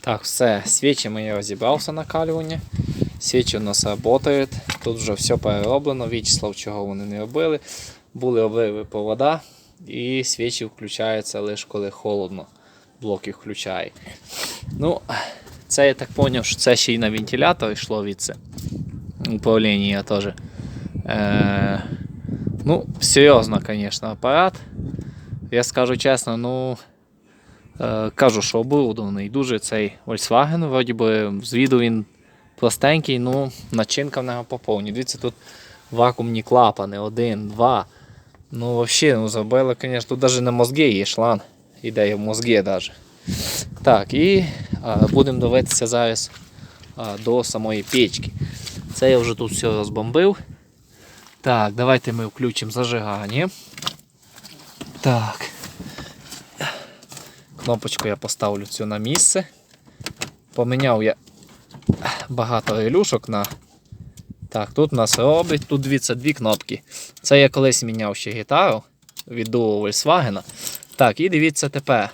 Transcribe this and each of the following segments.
Так, все, свічі я розібрався накалювання. Свічі у нас працюють. Тут вже все перероблено. Вічислав, чого вони не робили. Були обриви провода і свічі включаються лише коли холодно. Блок їх включає. Ну, це я так зрозумів, що це ще й на вентилятор йшло від це. Управління теж. Е, ну, серйозно, звісно, апарат. Я скажу чесно, ну. Е, кажу, що оборудований дуже цей Volkswagen, вроді би, з віду він простенький, ну, начинка в нього поповні. Дивіться, тут вакуумні клапани, один, два. Ну, взагалі, ну, зробили, звісно, тут навіть не мозги є, шланг. Іде в мозги навіть. Так, і а, будемо дивитися зараз а, до самої печки. Це я вже тут все розбомбив. Так, давайте ми включимо зажигання. Так. Кнопочку я поставлю цю на місце. Поміняв я багато релюшок на. Так, тут у нас робить, тут дивіться дві кнопки. Це я колись міняв ще гітару від Duo Volkswagen. Так, і дивіться тепер.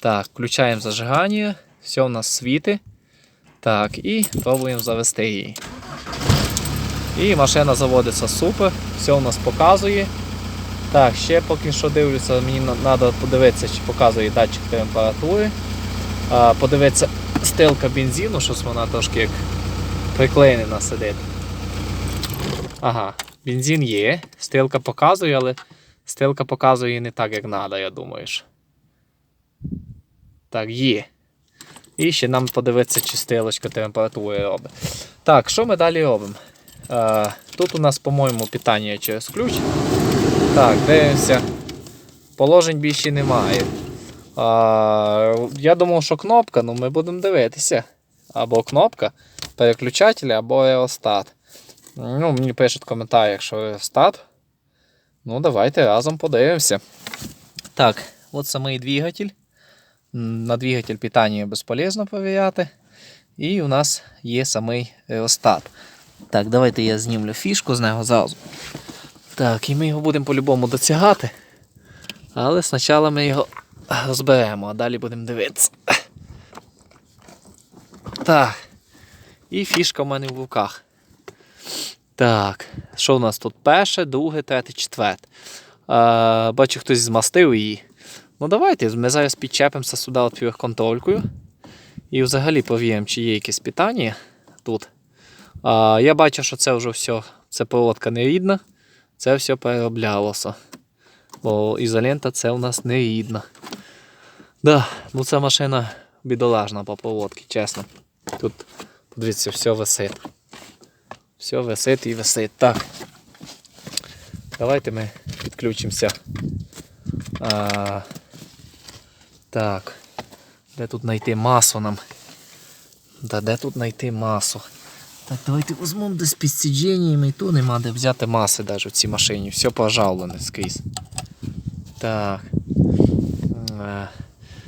Так, включаємо зажигання, все у нас світи. Так, і пробуємо завести її. І машина заводиться супер, все у нас показує. Так, ще поки що дивлюся, мені треба подивитися, чи показує датчик температури. Подивитися стилка бензину, щось вона трошки як приклеєна сидить. Ага, бензин є, стилка показує, але стилка показує не так, як треба, я думаю. Так, є. І ще нам подивитися, чи стилочка температури робить. Так, що ми далі робимо? Тут у нас, по-моєму, питання через ключ. Так, дивимося. Положень більше немає. А, я думав, що кнопка, ну ми будемо дивитися. Або кнопка переключателя, або еостат. Ну, мені пишуть в коментарях, якщо еостат. Ну, давайте разом подивимося. Так, от самий двигатель. На двигатель питання безполезно перевіряти. І у нас є самий еостат. Так, давайте я знімлю фішку з нього зразу. Так, і ми його будемо по-любому досягати. Але спочатку ми його розберемо, а далі будемо дивитися. Так. І фішка в мене в руках. Так, що у нас тут? Перше, друге, третє, четверте. А, бачу, хтось змастив її. Ну давайте, ми зараз підчепимося сюди от півконтролькою. І взагалі повіємо, чи є якесь питання тут. А, я бачу, що це вже все, це проводка не рідна. Це все перероблялося. Бо ізолента це у нас не рідна. Да, ну ця машина бідолажна по проводці, чесно. Тут, подивіться, все висить. Все висить і висить. Так. Давайте ми підключимося. А, так. Де тут знайти масу нам? Да, де тут знайти масу? Так, давайте візьмемо десь під сидженнями, і то нема де взяти маси навіть в цій машині. Все пожаловане скрізь. Так. Е,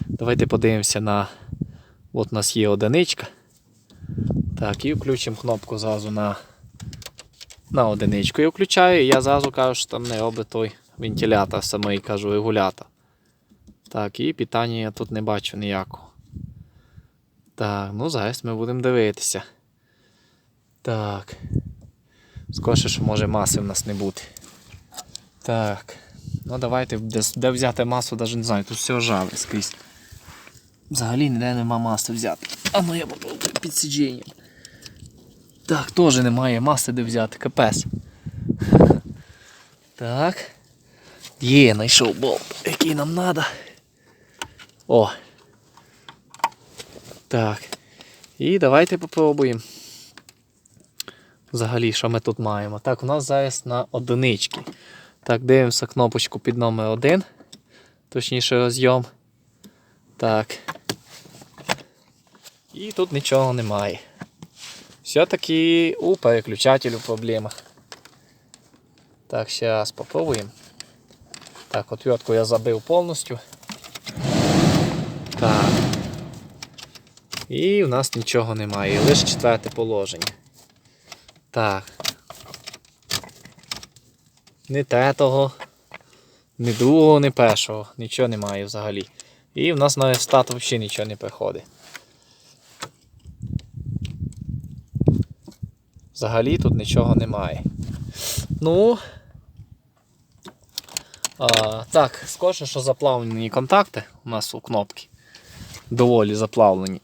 Давайте подивимося на. От у нас є одиничка. Так, і включимо кнопку зразу на на одиничку. Я включаю, і я зразу кажу, що там не робить той вентилятор самий, кажу, регулятор. Так, і питання я тут не бачу ніякого. Так, ну зараз ми будемо дивитися. Так. Скоріше, що може маси в нас не бути. Так. Ну давайте, де, де взяти масу, навіть не знаю, тут все ржаве скрізь. Взагалі ніде нема маси взяти. А ну я попробую під сидженням. Так, теж немає маси де взяти, капець. Так. Є, знайшов болт, який нам треба. О. Так. І давайте попробуємо. Взагалі, що ми тут маємо? Так, у нас зараз на одинички. Так, дивимося кнопочку під номер 1. Точніше розйом. Так. І тут нічого немає. Все-таки у переключателю проблема. Так, ще раз попробуємо. Так, отвертку я забив повністю. Так. І у нас нічого немає, лише четверте положення. Так. Не третого, не другого, не першого. Нічого немає взагалі. І в нас на стат взагалі нічого не приходить. Взагалі тут нічого немає. Ну. А, Так, скажу, що заплавлені контакти у нас у кнопки. Доволі заплавлені.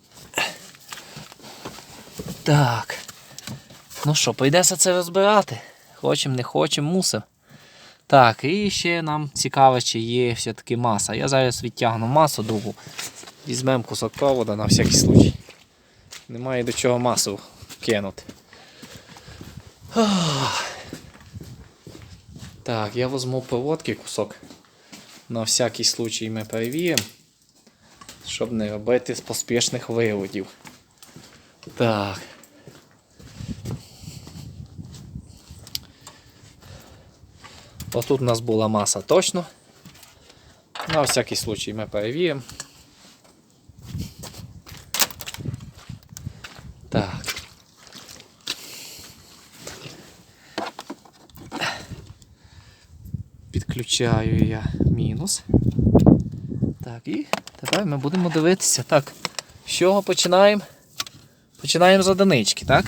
Так. Ну що, прийдеться це розбирати. Хочемо, не хочемо, мусимо. Так, і ще нам цікаво, чи є все-таки маса. Я зараз відтягну масу другу. Візьмемо кусок провода на всякий случай. Немає до чого масу кинути. Так, я візьму проводки кусок. На всякий случай ми перевіримо. Щоб не робити поспішних виводів. Так. Ось тут у нас була маса точно. На всякий случай ми перевіримо. Так. Підключаю я мінус. Так, і тепер ми будемо дивитися. Так, з чого починаємо? Починаємо з одинички, так?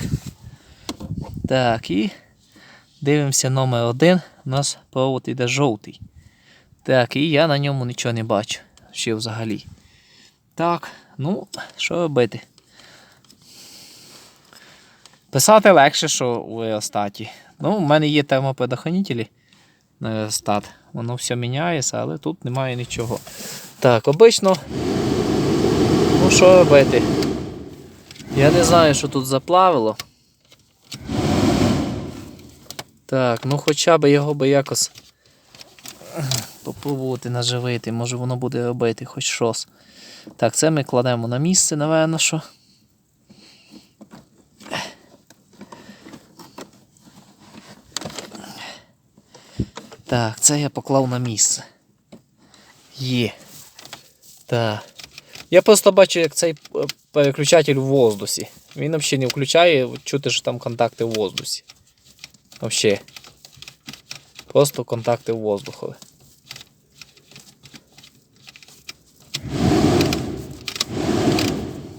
Так, і дивимося номер один. У нас провод іде жовтий. Так, і я на ньому нічого не бачу. Ще взагалі. Так, ну, що робити? Писати легше, що у реостаті. Ну, в мене є термопредохранителі на реостат. Воно все міняється, але тут немає нічого. Так, обично. Ну, що робити? Я не знаю, що тут заплавило. Так, ну хоча б його би якось попробувати наживити, може воно буде робити хоч щось. Так, це ми кладемо на місце, напевно, що. Так, це я поклав на місце. Є. Так. Я просто бачу, як цей е, переключатель у воздусі. Він взагалі не включає, чути, що там контакти в воздусі. Вообще. Просто контакти в воздухові.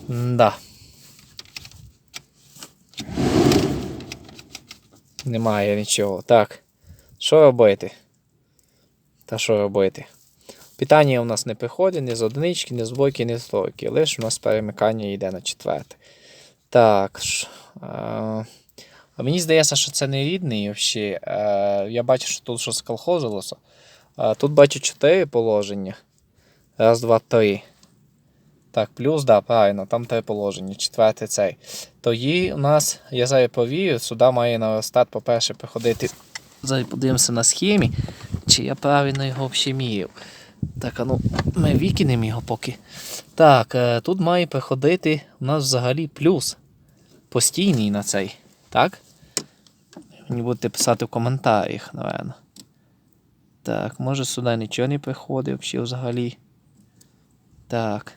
Да. Немає нічого. Так. Що робити? Та що робити? Питання у нас не приходить ні з одинички, ні з двойки, ні з тройки. Лише у нас перемикання йде на четверте. Так. ш- е, мені здається, що це не рідний. Взагалі. Е, Я бачу, що тут щось колхозилося. Е, Тут бачу 4 положення. Раз, два, три. Так, плюс, да, правильно, там три положення. Четверте цей. Тоді у нас, я зараз повірю, сюди має на стат, по-перше, приходити. Зараз подивимося на схемі, чи я правильно його взагалі міряв. Так, а ну, ми викинемо його поки. Так, е, тут має приходити у нас взагалі плюс. Постійний на цей. Так? Мені будете писати в коментарях, напевно. Так, може сюди нічого не приходить взагалі взагалі. Так.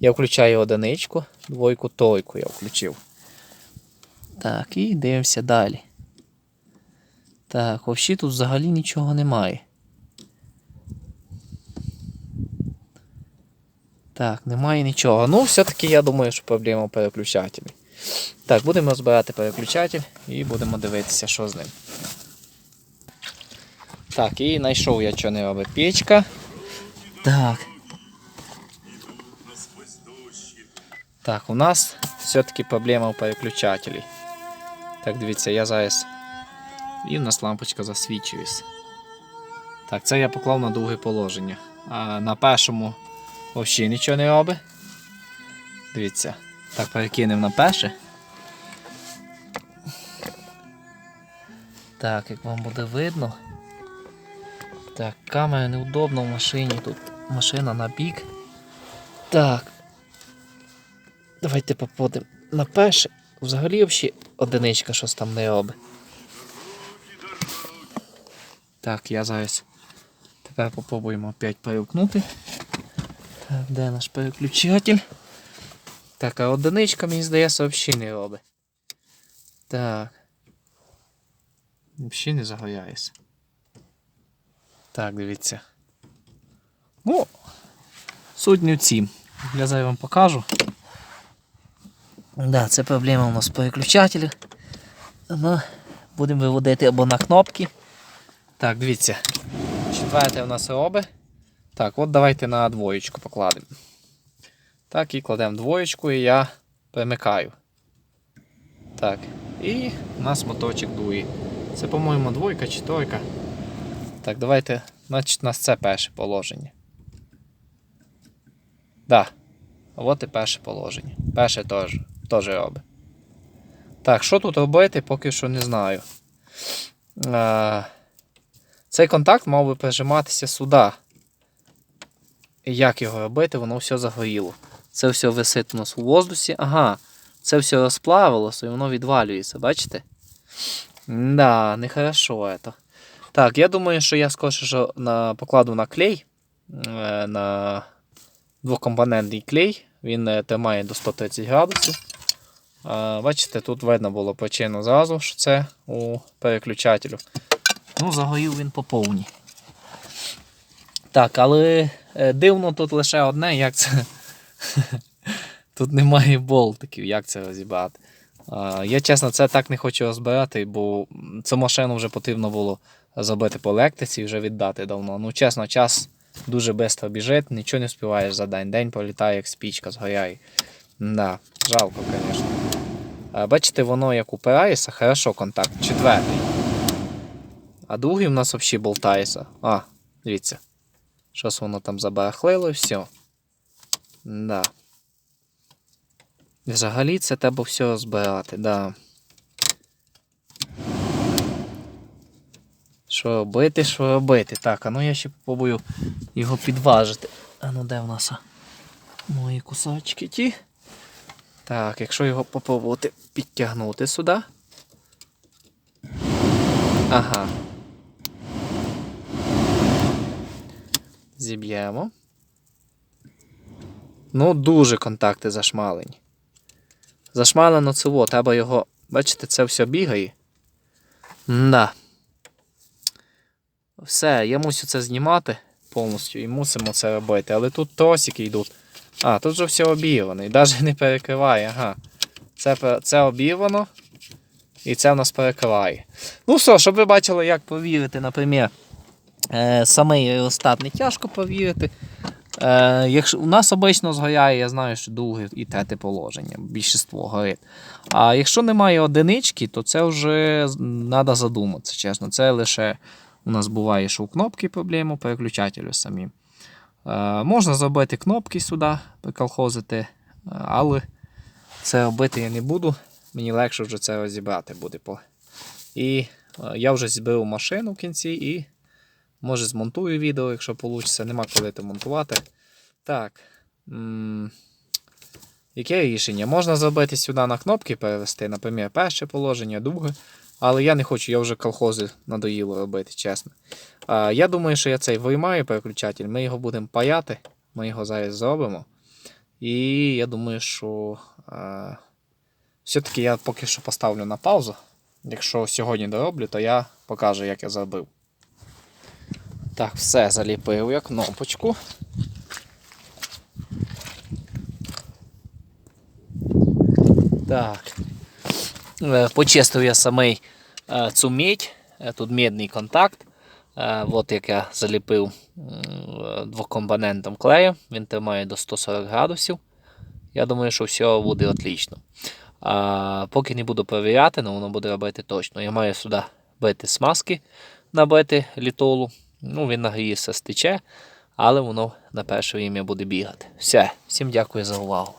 Я включаю одиничку, двойку, тройку я включив. Так, і дивимося далі. Так, взагалі тут взагалі нічого немає. Так, немає нічого. Ну, все-таки я думаю, що проблема переключателі. Так, будемо збирати переключатель і будемо дивитися, що з ним. Так, і знайшов я, що не робить печка. Так. Так, у нас все-таки проблема в переключателі. Так, дивіться, я зараз. І в нас лампочка засвічується. Так, це я поклав на друге положення. А на першому взагалі нічого не робить. Дивіться. Так, перекинемо на перше. Так, як вам буде видно. Так, камера неудобна в машині. Тут машина на бік. Так. Давайте попадемо на перше. Взагалі взагалі одиничка щось там не робить. Так, я зараз тепер попробуємо опять перемкнути. Так, де наш переключатель? Так, а одиничка, мені здається, взагалі не робить. Так. Взагалі не загоряється. Так, дивіться. Ну, суть не в цім. Я зараз вам покажу. Да, це проблема у нас переключателів. Ну, будемо виводити або на кнопки. Так, дивіться. Четверте у нас робить. Так, от давайте на двоєчку покладемо. Так, і кладемо двоєчку і я перемикаю. Так. І у нас моточок дує. Це, по-моєму, двойка чи тройка. Так, давайте. Значить, у нас це перше положення. Да. От і перше положення. Перше теж, теж робить. Так, що тут робити, поки що не знаю. А, цей контакт мав би прижиматися сюди. І як його робити, воно все загоріло. Це все висить у нас у воздусі. Ага, це все розплавилося і воно відвалюється, бачите? Да, нехорошо це. Так, я думаю, що я скоріше на, покладу на клей. е, На двокомпонентний клей. Він е, тримає до 130 градусів. Бачите, тут видно було причину зразу, що це у переключателю. Ну, загорів він по повній. Так, але е, дивно тут лише одне, як це. Тут немає болтиків, як це розібрати. Я чесно, це так не хочу розбирати, бо цю машину вже потрібно було зробити по електриці і вже віддати давно. Ну, чесно, час дуже швидко біжить, нічого не співаєш за день. День політає, як спічка згоряє. Да, жалко, звісно. Бачите, воно як упирається, хорошо контакт. Четвертий. А другий в нас взагалі болтається. А, дивіться. Щось воно там забарахлило і все. Да. Взагалі це треба все розбирати, да. Що робити, що робити? Так, а ну я ще попробую його підважити. А ну де в нас мої кусачки ті? Так, якщо його попробувати підтягнути сюди. Ага. Зіб'ємо. Ну, дуже контакти зашмалені. Зашмалено це во, треба його. Бачите, це все бігає. Да. Все, я мусю це знімати повністю і мусимо це робити. Але тут тросики йдуть. А, тут же все обірвано і навіть не перекриває. Ага. Це, це обірвано. І це в нас перекриває. Ну все, щоб ви бачили, як повірити, наприклад, е, самий аеростат не тяжко повірити. Е, якщо у нас обично згоряє, я знаю, що друге і третє положення, більшість горить. А якщо немає одинички, то це вже треба задуматися, чесно. Це лише у нас буває, що у кнопки проблеми, переключателю самі. Е, можна зробити кнопки сюди, приколхозити, е, але це робити я не буду. Мені легше вже це розібрати буде. І е, я вже зберу машину в кінці і може змонтую відео, якщо вийде. Нема коли це монтувати. Так. Яке рішення? Можна зробити сюди на кнопки перевести, наприклад, перше положення, друге. Але я не хочу, я вже колхози надоїло робити, чесно. А, я думаю, що я цей виймаю переключатель, ми його будемо паяти, ми його зараз зробимо. І я думаю, що а, все-таки я поки що поставлю на паузу. Якщо сьогодні дороблю, то я покажу, як я зробив. Так, все заліпив я кнопочку. Так. Е, Почистив я самий е, цю медь. Е, Тут медний контакт. От як я заліпив двокомпонентом клею. Він тримає до 140 градусів. Я думаю, що все буде отлично. Поки не буду перевіряти, але воно буде робити точно. Я маю сюди бити смазки, набити літолу. Ну, він нагріється, стече, але воно на перше ім'я буде бігати. Все, всім дякую за увагу.